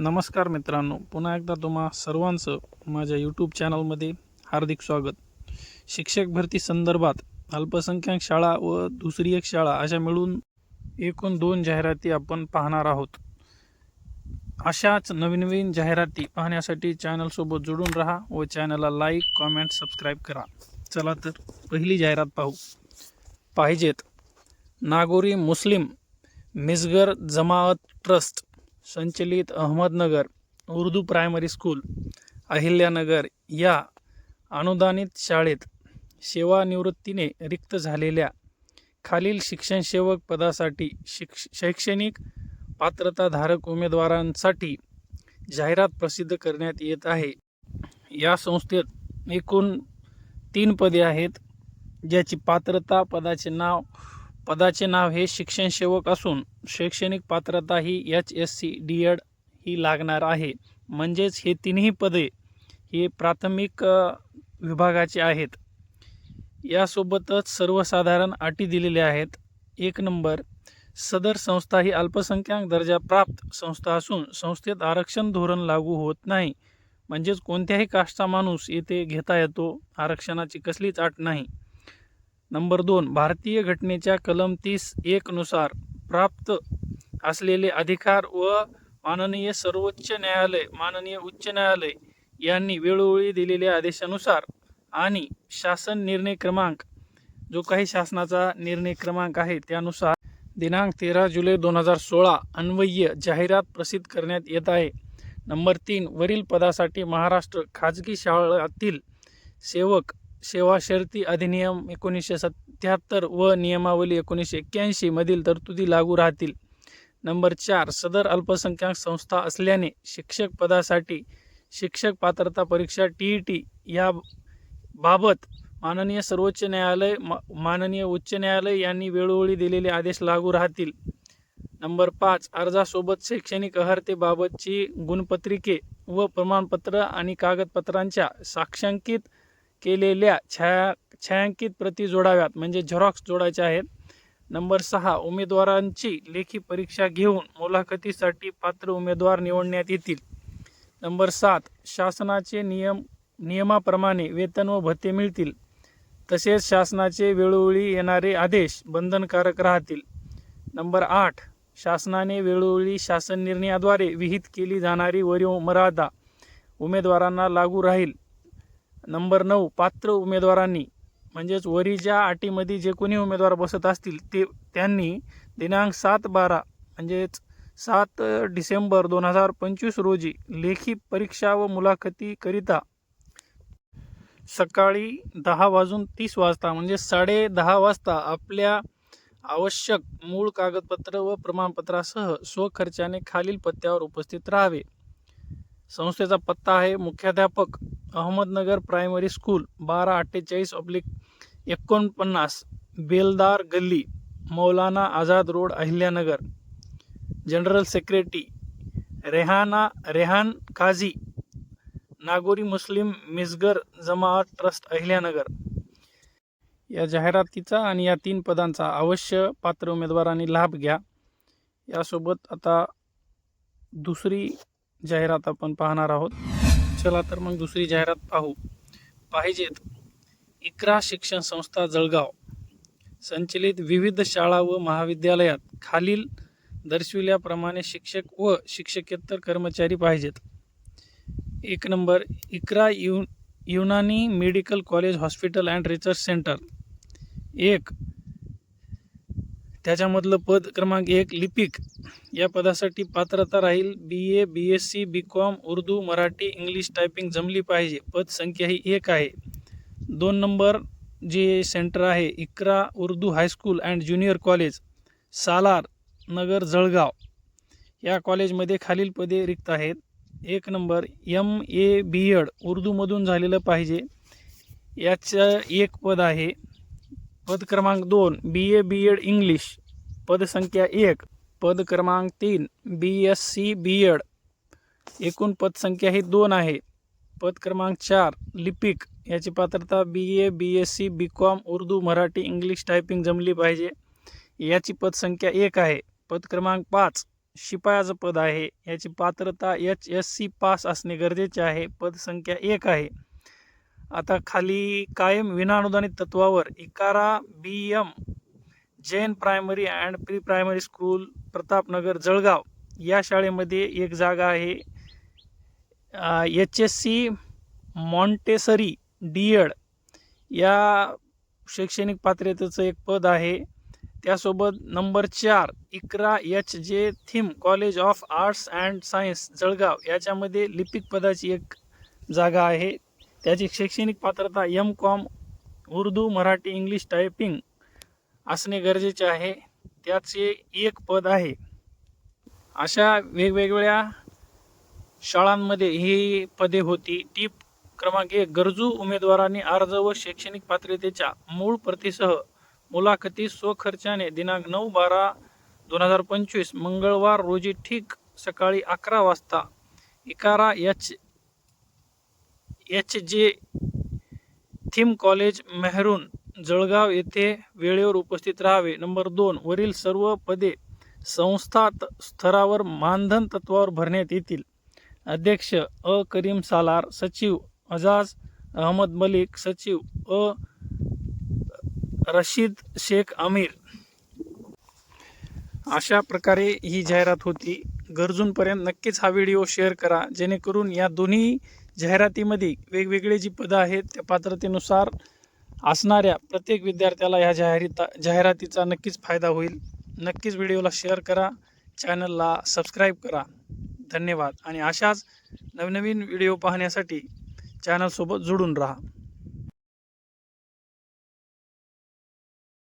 नमस्कार मित्रांनो पुन्हा एकदा तुम्हा सर्वांचं माझ्या यूट्यूब चॅनलमध्ये हार्दिक स्वागत. शिक्षक भरती संदर्भात अल्पसंख्याक शाळा व दुसरी एक शाळा अशा मिळून एकूण दोन जाहिराती आपण पाहणार आहोत. अशाच नवीन नवीन जाहिराती पाहण्यासाठी चॅनलसोबत जोडून राहा व चॅनलला लाईक कॉमेंट सबस्क्राईब करा. चला तर पहिली जाहिरात पाहू. पाहिजेत नागोरी मुस्लिम मिसगर जमाअत ट्रस्ट. संचलित अहमदनगर उर्दू प्रायमरी स्कूल अहिल्यानगर या अनुदानित शाळेत सेवानिवृत्तीने रिक्त झालेल्या खालील शिक्षणसेवक पदासाठी शिक्ष शैक्षणिक पात्रताधारक उमेदवारांसाठी जाहिरात प्रसिद्ध करण्यात येत आहे. या संस्थेत एकूण तीन पदे आहेत ज्याची पात्रता पदाचे नाव पदाचे नाव हे शिक्षणसेवक असून शैक्षणिक पात्रता ही H S C D Ed ही लागणार आहे. म्हणजेच हे तिन्ही पदे हे प्राथमिक विभागाचे आहेत. यासोबतच सर्वसाधारण अटी दिलेल्या आहेत. एक नंबर सदर संस्था ही अल्पसंख्याक दर्जा प्राप्त संस्था असून संस्थेत आरक्षण धोरण लागू होत नाही. म्हणजेच कोणत्याही कास्टचा माणूस येथे घेता येतो. आरक्षणाची कसलीच अट नाही. नंबर दोन भारतीय घटनेच्या कलम तीस एकनुसार प्राप्त असलेले अधिकार व माननीय सर्वोच्च न्यायालय माननीय उच्च न्यायालय यांनी वेळोवेळी दिलेल्या आदेशानुसार आणि शासन निर्णय क्रमांक जो काही शासनाचा निर्णय क्रमांक आहे त्यानुसार दिनांक तेरा जुलै दोन हजार सोळा अन्वय्य जाहिरात प्रसिद्ध करण्यात येत आहे. नंबर तीन वरील पदासाठी महाराष्ट्र खाजगी शाळातील सेवक सेवा शर्ती अधिनियम एकोणीसशे सत्याहत्तर व नियमावली एकोणीसशे एक्क्याऐंशी मधील तरतुदी लागू राहतील. नंबर चार सदर अल्पसंख्याक संस्था असल्याने शिक्षक पदासाठी शिक्षक पात्रता परीक्षा टी ई टी या बाबत माननीय सर्वोच्च न्यायालय माननीय उच्च न्यायालय यांनी वेळोवेळी दिलेले आदेश लागू राहतील. नंबर पाच अर्जासोबत शैक्षणिक अर्हतेबाबतची गुणपत्रिके व प्रमाणपत्र आणि कागदपत्रांच्या साक्षांकित केलेल्या छाया छायांकित प्रती जोडाव्यात म्हणजे झेरॉक्स जोडायच्या आहेत. नंबर सहा उमेदवारांची लेखी परीक्षा घेऊन मुलाखतीसाठी पात्र उमेदवार निवडण्यात येतील. नंबर सात शासनाचे नियम नियमाप्रमाणे वेतन व भत्ते मिळतील. तसेच शासनाचे वेळोवेळी येणारे आदेश बंधनकारक राहतील. नंबर आठ शासनाने वेळोवेळी शासन निर्णयाद्वारे विहित केली जाणारी वरीव मर्यादा उमेदवारांना लागू राहील. नंबर नऊ पात्र उमेदवारांनी म्हणजेच वरीच्या अटीमध्ये जे कोणी उमेदवार बसत असतील ते त्यांनी दिनांक सात बारा म्हणजेच सात डिसेंबर दोन हजार पंचवीस रोजी लेखी परीक्षा व मुलाखतीकरिता सकाळी दहा वाजून तीस वाजता म्हणजे साडे दहा वाजता आपल्या आवश्यक मूळ कागदपत्र व प्रमाणपत्रासह स्वखर्चाने खालील पत्त्यावर उपस्थित राहावे. संस्थेचा पत्ता आहे मुख्याध्यापक अहमदनगर प्रायमरी स्कूल बारा अठ्ठेचाळीस ऑब्लिक एकोणपन्नास बेलदार गल्ली Maulana Azad road Ahilyanagar. General secretary Rehana Rehan Kazi Nagori Muslim Misgar Jamat trust Ahilyanagar. या जाहिरातीचा आणि या तीन पदांचा अवश्य पात्र उमेदवारांनी लाभ घ्या. यासोबत आता दुसरी जाहिरात आपण पाहणार आहोत. चला तर मग दुसरी जाहिरात पाहू. पाहिजेत इकरा शिक्षण संस्था जळगाव. संचलित विविध शाळा व महाविद्यालयात खालील दर्शविल्याप्रमाणे शिक्षक व शिक्षकेतर कर्मचारी पाहिजेत. एक number Iqra U Unani medical college hospital and research centre. एक त्याच्यामधलं पद क्रमांक एक लिपिक. या पदासाठी पात्रता राहील B A B S C B Com Urdu Marathi English typing जमली पाहिजे. पद संख्या ही एक आहे. दोन नंबर जे सेंटर आहे Iqra Urdu high school and junior college Salar Nagar Jalgaon. या कॉलेजमध्ये खालील पदे रिक्त आहेत. एक number M A B Ed उर्दूमधून झालेलं पाहिजे. याचं एक पद आहे. पद क्रमांक दोन बी ए बी एड इंग्लिश पदसंख्या एक पद क्रमांक तीन B S C B Ed एकूण पदसंख्या ही दोन आहे. पद क्रमांक चार लिपिक. याची पात्रता B A B S C B Com Urdu Marathi English typing जमली पाहिजे. याची पदसंख्या एक आहे. पद क्रमांक पाच शिपायाचं पद आहे. याची पात्रता एच एस सी पास असणे गरजेचे आहे. पदसंख्या एक आहे. आता खाली कायम विनाअनुदानित तत्वावर Iqra B M Jain primary and pre primary school Pratapnagar Jalgaon या शाळेमध्ये एक जागा आहे. H S C Montessori D Ed या शैक्षणिक पात्रतेचं एक पद आहे. त्यासोबत नंबर चार Iqra H J Thim college of arts and science Jalgaon याच्यामध्ये लिपिक पदाची एक जागा आहे. त्याची शैक्षणिक पात्रता M Com Urdu Marathi English typing असणे गरजेचे आहे. त्याचे एक पद आहे. अशा वेगवेगळ्या शाळांमध्ये ही पदे होती. टीप क्रमांक एक गरजू उमेदवारांनी अर्ज व शैक्षणिक पात्रतेच्या मूळ प्रतीसह मुलाखती स्वखर्चाने दिनांक नऊ बारा दोन हजार पंचवीस मंगळवार रोजी ठीक सकाळी अकरा वाजता Iqra H H J Thim college Mehrun Jalgaon येथे वेळेवर उपस्थित राहावे. नंबर दोन वरील सर्व पदे संस्था स्तरावर मानधन तत्वावर भरण्यात येतील. अध्यक्ष अ. करीम सालार सचिव अजाज अहमद मलिक सचिव अ. रशीद शेख आमिर. अशा प्रकारे ही जाहिरात होती. गरजूंपर्यंत नक्कीच हा व्हिडिओ शेअर करा जेणेकरून या दोन्ही जाहिरातीमध्ये वेगवेगळे जी पदं आहेत त्या पात्रतेनुसार असणाऱ्या प्रत्येक विद्यार्थ्याला ह्या जाहिराता जाहिरातीचा नक्कीच फायदा होईल. नक्कीच व्हिडिओला शेअर करा चॅनलला सबस्क्राईब करा. धन्यवाद. आणि अशाच नवनवीन व्हिडिओ पाहण्यासाठी चॅनलसोबत जोडून राहा.